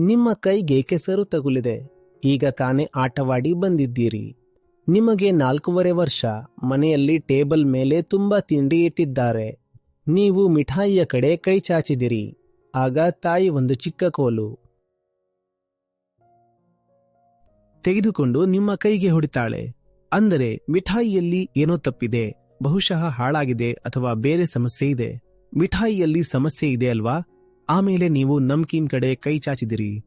ನಿಮ್ಮ ಕೈಗೆ ಕೆಸರು ತಗುಲಿದೆ. ಈಗ ತಾನೇ ಆಟವಾಡಿ ಬಂದಿದ್ದೀರಿ. ನಿಮಗೆ ನಾಲ್ಕೂವರೆ ವರ್ಷ, ಮನೆಯಲ್ಲಿ ಟೇಬಲ್ ಮೇಲೆ ತುಂಬಾ ತಿಂಡಿ ಇಟ್ಟಿದ್ದಾರೆ. ನೀವು ಮಿಠಾಯಿಯ ಕಡೆ ಕೈ ಚಾಚಿದಿರಿ. ಆಗ ತಾಯಿ ಒಂದು ಚಿಕ್ಕ ಕೋಲು. ತೆಗೆದುಕೊಂಡು ನಿಮ್ಮ ಕೈಗೆ ಹೊಡಿತಾಳೆ. ಅಂದರೆ ಮಿಠಾಯಿಯಲ್ಲಿ ಏನೋ ತಪ್ಪಿದೆ, ಬಹುಶಃ ಹಾಳಾಗಿದೆ ಅಥವಾ ಬೇರೆ ಸಮಸ್ಯೆ ಇದೆ. ಮಿಠಾಯಿಯಲ್ಲಿ ಸಮಸ್ಯೆ ಇದೆ ಅಲ್ವಾ? ಆಮೇಲೆ ನೀವು ನಮ್ಕೀನ್ ಕಡೆ ಕೈ ಚಾಚಿದಿರಿ.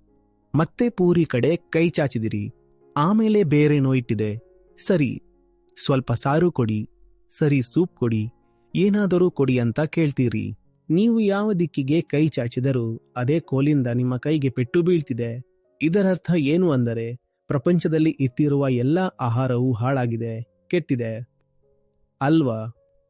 ಮತ್ತೆ ಪೂರಿ ಕಡೆ ಕೈ ಚಾಚಿದಿರಿ. ಆಮೇಲೆ ಬೇರೇನೋ ಇಟ್ಟಿದೆ ಸರಿ, ಸ್ವಲ್ಪ ಸಾರು ಕೊಡಿ. ಸರಿ, ಸೂಪ್ ಕೊಡಿ. ಏನಾದರೂ ಕೊಡಿ ಅಂತ ಕೇಳ್ತೀರಿ. ನೀವು ಯಾವ ದಿಕ್ಕಿಗೆ ಕೈ ಚಾಚಿದರೂ ಅದೇ ಕೋಲಿಂದ ನಿಮ್ಮ ಕೈಗೆ ಪೆಟ್ಟು ಬೀಳ್ತಿದೆ. ಇದರರ್ಥ ಏನು ಅಂದರೆ, ಪ್ರಪಂಚದಲ್ಲಿ ಇತ್ತಿರುವ ಎಲ್ಲ ಆಹಾರವೂ ಹಾಳಾಗಿದೆ, ಕೆಟ್ಟಿದೆ. ಅಲ್ವಾ?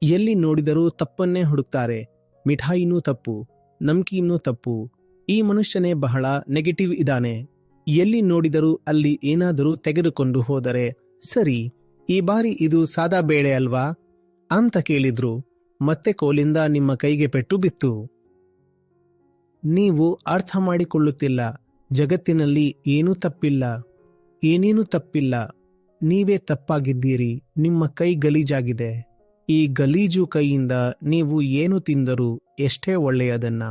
ಎಲ್ಲಿ ನೋಡಿದರೂ ತಪ್ಪನ್ನೇ ಹುಡುಕ್ತಾರೆ. ಮಿಠಾಯಿನೂ ತಪ್ಪು. ನಮ್ಕೀನೂ ತಪ್ಪು. ಈ ಮನುಷ್ಯನೇ ಬಹಳ ನೆಗೆಟಿವ್ ಇದ್ದಾನೆ. ಎಲ್ಲಿ ನೋಡಿದರೂ ಅಲ್ಲಿ ಏನಾದರೂ ತೆಗೆದುಕೊಂಡು ಹೋದರೆ ಸರಿ, ಈ ಬಾರಿ ಇದು ಸಾದಾ ಬೇಳೆ ಅಲ್ವಾ? ಅಂತ ಕೇಳಿದ್ರು. ಮತ್ತೆ ಕೋಲಿಂದ ನಿಮ್ಮ ಕೈಗೆ ಪೆಟ್ಟು ಬಿತ್ತು. ನೀವು ಅರ್ಥ ಮಾಡಿಕೊಳ್ಳುತ್ತಿಲ್ಲ. ಜಗತ್ತಿನಲ್ಲಿ ಏನೂ ತಪ್ಪಿಲ್ಲ. ಏನೇನೂ ತಪ್ಪಿಲ್ಲ. ನೀವೇ ತಪ್ಪಾಗಿದ್ದೀರಿ. ನಿಮ್ಮ ಕೈ ಗಲೀಜಾಗಿದೆ. ಈ ಗಲೀಜು ಕೈಯಿಂದ ನೀವು ಏನು ತಿಂದರೂ ಎಷ್ಟೇ ಒಳ್ಳೆಯದನ್ನ,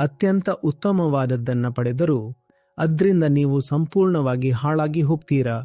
ಅತ್ಯಂತ ಉತ್ತಮವಾದದ್ದನ್ನು ಪಡೆದರೂ, ಅದರಿಂದ ನೀವು ಸಂಪೂರ್ಣವಾಗಿ ಹಾಳಾಗಿ ಹೋಗ್ತೀರಾ?